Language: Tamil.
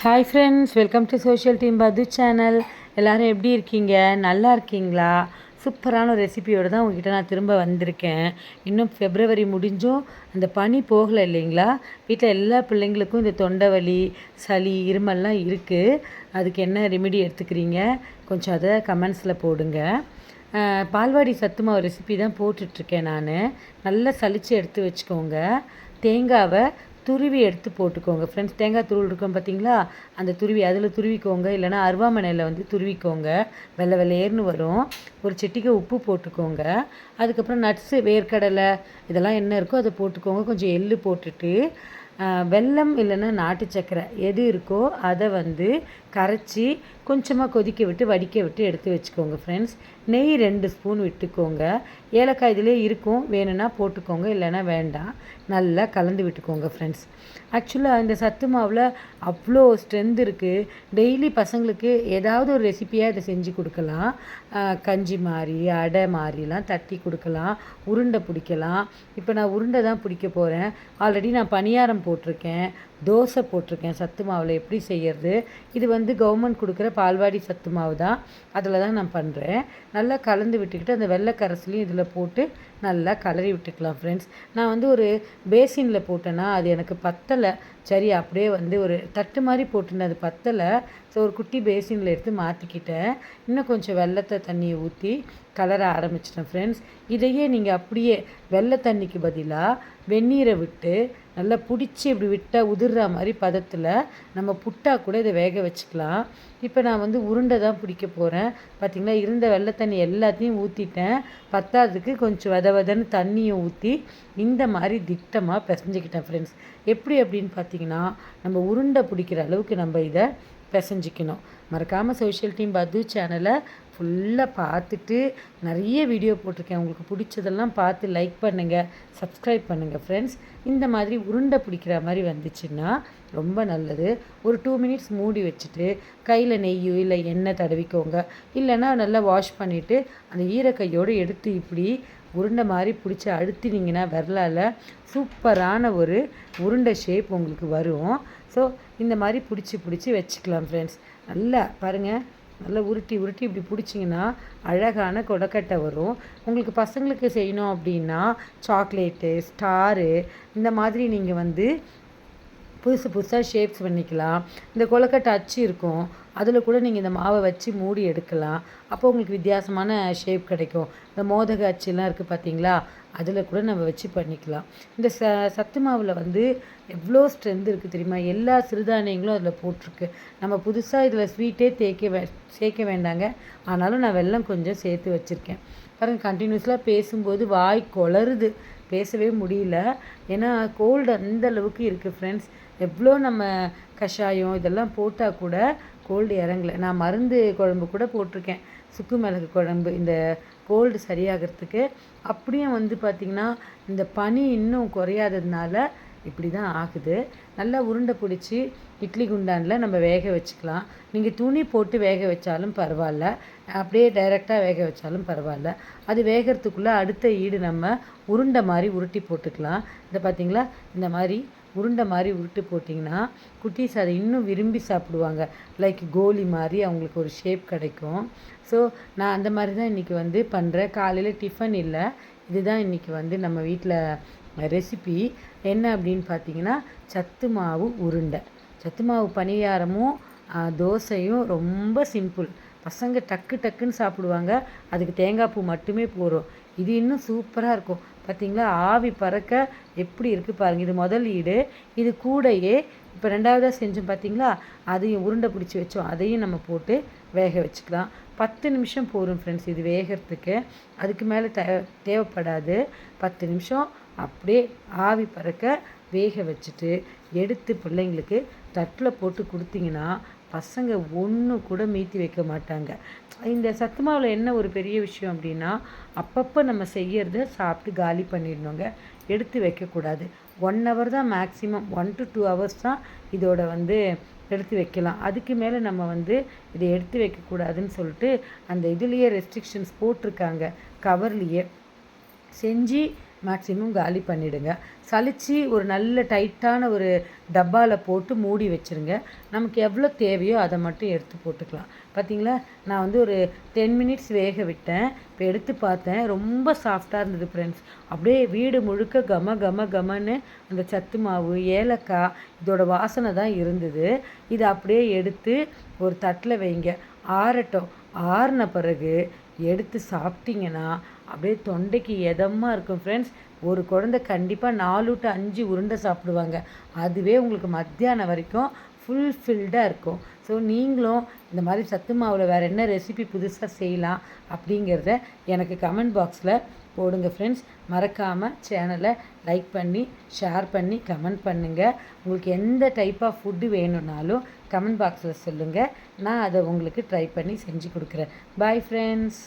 Hi friends welcome to social team பது சேனல் எல்லோரும் எப்படி இருக்கீங்க? நல்லா இருக்கீங்களா? சூப்பரான ஒரு ரெசிபியோடு தான் உங்ககிட்ட நான் திரும்ப வந்திருக்கேன். இன்னும் ஃபெப்ரவரி முடிஞ்சும். அந்த பனி போகலை இல்லைங்களா? வீட்டில் எல்லா பிள்ளைங்களுக்கும் இந்த தொண்டை வலி சளி இருமல்லாம் இருக்குது அதுக்கு என்ன ரெமிடி எடுத்துக்கிறீங்க? கொஞ்சம் அதை கமெண்ட்ஸில் போடுங்க. பால்வாடி சத்து மாவு ரெசிபி தான் போட்டுட்ருக்கேன் நான். நல்லா சளிச்சு எடுத்து வச்சுக்கோங்க. தேங்காவை துருவி எடுத்து போட்டுக்கோங்க. ஃப்ரெண்ட்ஸ் தேங்காய் துருள் இருக்கும் பார்த்தீங்களா அந்த துருவி அதில் துருவிக்கோங்க. இல்லைன்னா அருவாமனையில் வந்து துருவிக்கோங்க. வெள்ளை வெள்ளையர்னு வரும். ஒரு செட்டிக்கு உப்பு போட்டுக்கோங்க. அதுக்கப்புறம் நட்ஸு வேர்க்கடலை இதெல்லாம் என்ன இருக்கோ அதை போட்டுக்கோங்க. கொஞ்சம் எள்ளு போட்டுட்டு வெல்லம் இல்லைன்னா நாட்டு சக்கரை எது இருக்கோ அதை வந்து கரைச்சி கொஞ்சமாக கொதிக்க விட்டு வடிக்க விட்டு எடுத்து வச்சுக்கோங்க. ஃப்ரெண்ட்ஸ் நெய் ரெண்டு ஸ்பூன் விட்டுக்கோங்க. ஏலக்காய் இதிலே இருக்கும். வேணும்னா போட்டுக்கோங்க. இல்லைன்னா வேண்டாம். நல்லா கலந்து விட்டுக்கோங்க ஃப்ரெண்ட்ஸ் ஆக்சுவலாக இந்த சத்து மாவில் அவ்வளோ ஸ்ட்ரென்த் இருக்குது டெய்லி பசங்களுக்கு ஏதாவது ஒரு ரெசிப்பியாக இதை செஞ்சு கொடுக்கலாம். கஞ்சி மாதிரி அடை மாதிரிலாம் தட்டி கொடுக்கலாம். உருண்டை பிடிக்கலாம். இப்போ நான் உருண்டை தான் பிடிக்க போகிறேன் ஆல்ரெடி நான் பணியாரம் போட்டிருக்கேன். தோசை போட்டிருக்கேன் சத்து மாவில். எப்படி செய்யறது? இது வந்து கவர்மெண்ட் கொடுக்குற பால்வாடி சத்து மாவு தான். அதில் தான் நான் பண்ணுறேன் நல்லா கலந்து விட்டுக்கிட்டு அந்த வெள்ளை கரைசலையும் இதில் போட்டு நல்லா கலரி விட்டுக்கலாம் ஃப்ரெண்ட்ஸ் நான் வந்து ஒரு பேசினில் போட்டேன்னா அது எனக்கு பத்தலை. சரி அப்படியே வந்து ஒரு தட்டு மாதிரி போட்டுருந்தேன் அது பத்தலை. ஸோ ஒரு குட்டி பேசினில் எடுத்து மாற்றிக்கிட்டேன் இன்னும் கொஞ்சம் வெள்ளத்தை தண்ணியை ஊற்றி கலர ஆரம்பிச்சிட்டேன் ஃப்ரெண்ட்ஸ் இதையே நீங்கள் அப்படியே வெள்ளை தண்ணிக்கு பதிலாக வெந்நீரை விட்டு நல்லா பிடிச்சி இப்படி விட்டால் உதிர்ற மாதிரி பதத்தில் நம்ம புட்டா கூட இதை வேக வச்சுக்கலாம். இப்போ நான் வந்து உருண்டை தான் பிடிக்க போகிறேன் பார்த்திங்களா இருந்த வெள்ளை தண்ணி எல்லாத்தையும் ஊற்றிட்டேன் பத்தாததுக்கு கொஞ்சம் வத வதன்னு தண்ணியை ஊற்றி இந்த மாதிரி திட்டமாக பிசைஞ்சிக்கிட்டேன் ஃப்ரெண்ட்ஸ் எப்படி அப்படின்னு பார்த்தீங்கன்னா நம்ம உருண்டை பிடிக்கிற அளவுக்கு நம்ம இதை பிசைஞ்சிக்கணும். மறக்காமல் சோஷியல் டீம் பது சேனலை ஃபுல்லாக பார்த்துட்டு நிறைய வீடியோ போட்டிருக்கேன். உங்களுக்கு பிடிச்சதெல்லாம் பார்த்து லைக் பண்ணுங்கள் சப்ஸ்கிரைப் பண்ணுங்கள் ஃப்ரெண்ட்ஸ் இந்த மாதிரி உருண்டை பிடிக்கிற மாதிரி வந்துச்சுன்னா ரொம்ப நல்லது. ஒரு டூ மினிட்ஸ் மூடி வச்சுட்டு கையில் நெய்யோ இல்லை எண்ணெய் தடவிக்கோங்க. இல்லைன்னா நல்லா வாஷ் பண்ணிவிட்டு அந்த ஈரக்கையோடு எடுத்து இப்படி உருண்டை மாதிரி பிடிச்சி அழுத்தினீங்கன்னா விரலால் சூப்பரான ஒரு உருண்டை ஷேப் உங்களுக்கு வரும். ஸோ இந்த மாதிரி பிடிச்சி பிடிச்சி வச்சுக்கலாம் ஃப்ரெண்ட்ஸ் நல்லா பாருங்கள் நல்லா உருட்டி உருட்டி இப்படி பிடிச்சிங்கன்னா அழகான கொடக்கட்டை வரும். உங்களுக்கு பசங்களுக்கு செய்யணும் அப்படின்னா சாக்லேட்டு ஸ்டாரு இந்த மாதிரி நீங்கள் வந்து புதுசு புதுசாக ஷேப்ஸ் பண்ணிக்கலாம். இந்த கொலக்கட்டை அச்சு இருக்கும். அதில் கூட நீங்கள் இந்த மாவை வச்சு மூடி எடுக்கலாம். அப்போ உங்களுக்கு வித்தியாசமான ஷேப் கிடைக்கும். இந்த மோதக அச்சுலாம் இருக்குது பார்த்தீங்களா அதில் கூட நம்ம வச்சு பண்ணிக்கலாம். இந்த ச சத்து மாவில் வந்து எவ்வளோ ஸ்ட்ரென்த் இருக்குது தெரியுமா? எல்லா சிறுதானியங்களும் அதில் போட்டிருக்கு. நம்ம புதுசாக இதில் ஸ்வீட்டே தேய்க்க வே சேர்க்க வேண்டாங்க. ஆனாலும் நான் வெள்ளம் கொஞ்சம் சேர்த்து வச்சுருக்கேன். பாருங்கள் கண்டினியூஸ்லாம் பேசும்போது வாய் கொளருது. பேசவே முடியல. ஏன்னா கோல்டு அந்த அளவுக்கு இருக்குது ஃப்ரெண்ட்ஸ் எவ்வளோ நம்ம கஷாயம் இதெல்லாம் போட்டால் கூட கோல்டு இறங்கல. நான் மருந்து குழம்பு கூட போட்டிருக்கேன். சுக்கு மிளகு குழம்பு. இந்த கோல்டு சரியாகிறதுக்கு. அப்படியும் வந்து பார்த்திங்கன்னா இந்த பனி இன்னும் குறையாததுனால இப்படி தான் ஆகுது. நல்லா உருண்டை பிடிச்சி இட்லி குண்டானில் நம்ம வேக வச்சுக்கலாம். நீங்கள் துணி போட்டு வேக வச்சாலும் பரவாயில்ல. அப்படியே டைரெக்டாக வேக வச்சாலும் பரவாயில்ல. அது வேகிறதுக்குள்ளே அடுத்த ஈடு நம்ம உருண்டை மாதிரி உருட்டி போட்டுக்கலாம். இதை பார்த்திங்களா இந்த மாதிரி உருண்டை மாதிரி உருட்டு போட்டிங்கன்னா குட்டீஸ் அதை இன்னும் விரும்பி சாப்பிடுவாங்க. லைக் கோலி மாதிரி அவங்களுக்கு ஒரு ஷேப் கிடைக்கும். ஸோ நான் அந்த மாதிரி தான் இன்றைக்கி வந்து பண்ணுறேன் காலையில் டிஃபன் இல்லை. இதுதான் இன்றைக்கி வந்து நம்ம வீட்டில் ரெசிபி என்ன அப்படின்னு பார்த்தீங்கன்னா சத்து மாவு உருண்டை. சத்து மாவு பணியாரமும் தோசையும் ரொம்ப சிம்பிள் பசங்க டக்கு டக்குன்னு சாப்பிடுவாங்க. அதுக்கு தேங்காய் பூ மட்டுமே போகிறோம் இது இன்னும் சூப்பராக இருக்கும். பார்த்தீங்களா ஆவி பறக்க எப்படி இருக்குது பாருங்க. இது முதல் ஈடு. இது கூடையே இப்போ ரெண்டாவதாக செஞ்சோம் பார்த்தீங்களா அதையும் உருண்டை பிடிச்சி வச்சோம். அதையும் நம்ம போட்டு வேக வச்சுக்கலாம். பத்து நிமிஷம் போகும் ஃப்ரெண்ட்ஸ் இது வேகிறதுக்கு. அதுக்கு மேலே தே தேவைப்படாது. பத்து நிமிஷம் அப்படியே ஆவி பறக்க வேக வச்சுட்டு எடுத்து பிள்ளைங்களுக்கு தட்டில் போட்டு கொடுத்தீங்கன்னா பசங்க ஒன்று கூட மீத்தி வைக்க மாட்டாங்க. இந்த சத்து மாவில் என்ன ஒரு பெரிய விஷயம் அப்படின்னா அப்பப்போ நம்ம செய்யறத சாப்பிட்டு காலி பண்ணிடணுங்க. எடுத்து வைக்கக்கூடாது ஒன் ஹவர் தான் maximum one to two hours தான் இதோட வந்து எடுத்து வைக்கலாம். அதுக்கு மேலே நம்ம வந்து இதை எடுத்து வைக்கக்கூடாதுன்னு சொல்லிட்டு அந்த இதுலேயே ரெஸ்ட்ரிக்ஷன்ஸ் போட்டிருக்காங்க. கவர்லேயே செஞ்சு மேக்ஸிமம் காலி பண்ணிவிடுங்க சளிச்சு ஒரு நல்ல டைட்டான ஒரு டப்பாவில் போட்டு மூடி வச்சுருங்க. நமக்கு எவ்வளோ தேவையோ அதை மட்டும் எடுத்து போட்டுக்கலாம். பார்த்தீங்களா நான் வந்து ஒரு டென் மினிட்ஸ் வேக விட்டேன். இப்போ எடுத்து பார்த்தேன். ரொம்ப சாஃப்டாக இருந்தது ஃப்ரெண்ட்ஸ் அப்படியே வீடு முழுக்க கம கம கமன்னு அந்த சத்து மாவு ஏலக்காய் இதோட வாசனை தான் இருந்தது. இதை அப்படியே எடுத்து ஒரு தட்டில் வைங்க. ஆறட்டும். ஆறின பிறகு எடுத்து சாப்பிட்டிங்கன்னா அப்படியே தொண்டைக்கு எதமாக இருக்கும் ஃப்ரெண்ட்ஸ் ஒரு குழந்தை கண்டிப்பாக நாலு டு அஞ்சு உருண்டை சாப்பிடுவாங்க. அதுவே உங்களுக்கு மத்தியானம் வரைக்கும் ஃபுல்ஃபில்டாக இருக்கும். ஸோ நீங்களும் இந்த மாதிரி சத்து மாவில் வேறு என்ன ரெசிபி புதுசாக செய்யலாம் அப்படிங்கிறத எனக்கு கமெண்ட் பாக்ஸில் போடுங்க ஃப்ரெண்ட்ஸ் மறக்காமல் சேனலை லைக் பண்ணி ஷேர் பண்ணி கமெண்ட் பண்ணுங்கள் உங்களுக்கு எந்த டைப் ஆஃப் ஃபுட்டு வேணும்னாலும் கமெண்ட் பாக்ஸில் சொல்லுங்கள் நான் அதை உங்களுக்கு ட்ரை பண்ணி செஞ்சு கொடுக்குறேன். Bye friends